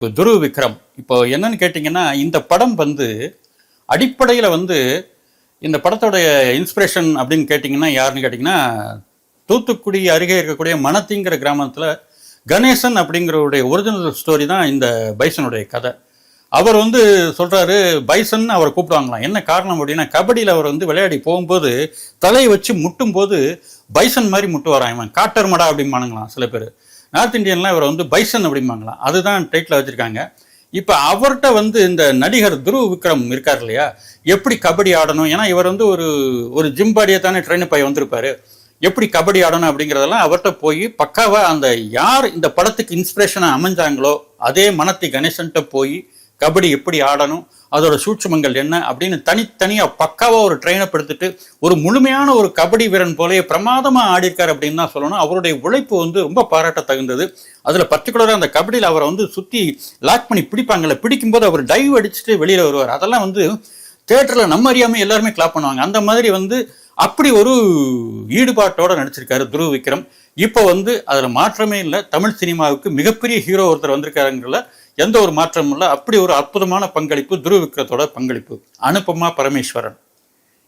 இப்போ துருவ விக்ரம். இப்போ என்னன்னு கேட்டிங்கன்னா இந்த படம் வந்து அடிப்படையில் வந்து இந்த படத்தோடைய இன்ஸ்பிரேஷன் அப்படின்னு கேட்டிங்கன்னா யாருன்னு கேட்டிங்கன்னா தூத்துக்குடி அருகே இருக்கக்கூடிய மணத்திங்கிற கிராமத்தில் கணேசன் அப்படிங்கிறவருடைய ஒரிஜினல் ஸ்டோரி தான் இந்த பைசனுடைய கதை. அவர் வந்து சொல்கிறாரு பைசன் அவரை கூப்பிடுவாங்களாம். என்ன காரணம் அப்படின்னா கபடியில் அவர் வந்து விளையாடி போகும்போது தலையை வச்சு முட்டும் போது பைசன் மாதிரி முட்டு வரான் இவன். காட்டர் மடா அப்படிம்பானுங்களாம் சில பேர். நார்த் இந்தியன்லாம் இவர் வந்து பைசன் அப்படிம்பாங்களாம். அதுதான் டைட்டில் வச்சுருக்காங்க. இப்போ அவர்கிட்ட வந்து இந்த நடிகர் துருவ் விக்ரம் இருக்கார் இல்லையா? எப்படி கபடி ஆடணும்? ஏன்னா இவர் வந்து ஒரு ஒரு ஜிம் பாடியை தானே ட்ரெயின் போய் வந்திருப்பாரு. எப்படி கபடி ஆடணும் அப்படிங்கிறதெல்லாம் அவர்கிட்ட போய் பக்காவாக அந்த யார் இந்த படத்துக்கு இன்ஸ்பிரேஷனாக அமைஞ்சாங்களோ அதே மனத்தி கணேசன்கிட்ட போய் கபடி எப்படி ஆடணும்? அதோட சூட்சமங்கள் என்ன அப்படின்னு தனித்தனியாக பக்காவாக ஒரு ட்ரெயினப் எடுத்துட்டு ஒரு முழுமையான ஒரு கபடி வீரன் போலயே பிரமாதமாக ஆடிருக்கார் அப்படின்னு தான் சொல்லணும். அவருடைய உழைப்பு வந்து ரொம்ப பாராட்ட தகுந்தது அதில் பர்டிகுலராக அந்த கபடியில் அவரை வந்து சுற்றி லாக் பண்ணி பிடிப்பாங்கல்ல பிடிக்கும்போது அவர் டைவ் அடிச்சுட்டு வெளியில் வருவார். அதெல்லாம் வந்து தேட்டரில் நம்ம அறியாமல் எல்லாருமே கிளாப் பண்ணுவாங்க. அந்த மாதிரி வந்து அப்படி ஒரு ஈடுபாட்டோட நடிச்சிருக்காரு துருவ விக்ரம். இப்போ வந்து அதில் மாற்றமே இல்லை. தமிழ் சினிமாவுக்கு மிகப்பெரிய ஹீரோ ஒருத்தர் வந்திருக்காருங்கிறல எந்த ஒரு மாற்றமும் இல்லை. அப்படி ஒரு அற்புதமான பங்களிப்பு துருவ விக்ரத்தோட பங்களிப்பு. அனுபமா பரமேஸ்வரன்.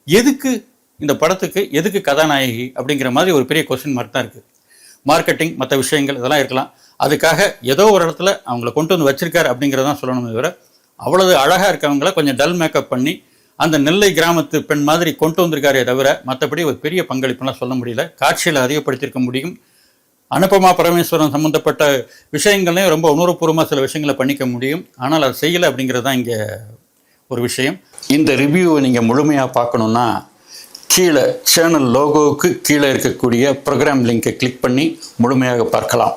எதுக்கு இந்த படத்துக்கு எதுக்கு கதாநாயகி அப்படிங்கிற மாதிரி ஒரு பெரிய கொஸ்டின் மார்க் தான் இருக்குது மார்க்கெட்டிங் மற்ற விஷயங்கள் இதெல்லாம் இருக்கலாம். அதுக்காக ஏதோ ஒரு இடத்துல அவங்கள கொண்டு வந்து வச்சிருக்காரு அப்படிங்கிறதான் சொல்லணுமே தவிர அவ்வளவு அழகாக இருக்கவங்கள கொஞ்சம் டல் மேக்கப் பண்ணி அந்த நெல்லை கிராமத்து பெண் மாதிரி கொண்டு வந்திருக்காரே தவிர மற்றபடி ஒரு பெரிய பங்களிப்புலாம் சொல்ல முடியல. காட்சியில் அதிகப்படுத்தியிருக்க முடியும். அனுபமா பரமேஸ்வரன் சம்மந்தப்பட்ட விஷயங்களையும் ரொம்ப உணர்வுபூர்வமாக சில விஷயங்களை பண்ணிக்க முடியும். ஆனால் அது செய்யலை அப்படிங்கிறது தான் இங்கே ஒரு விஷயம். இந்த ரிவ்யூவை நீங்கள் முழுமையாக பார்க்கணுன்னா கீழே சேனல் லோகோவுக்கு கீழே இருக்கக்கூடிய ப்ரோக்ராம் லிங்கை கிளிக் பண்ணி முழுமையாக பார்க்கலாம்.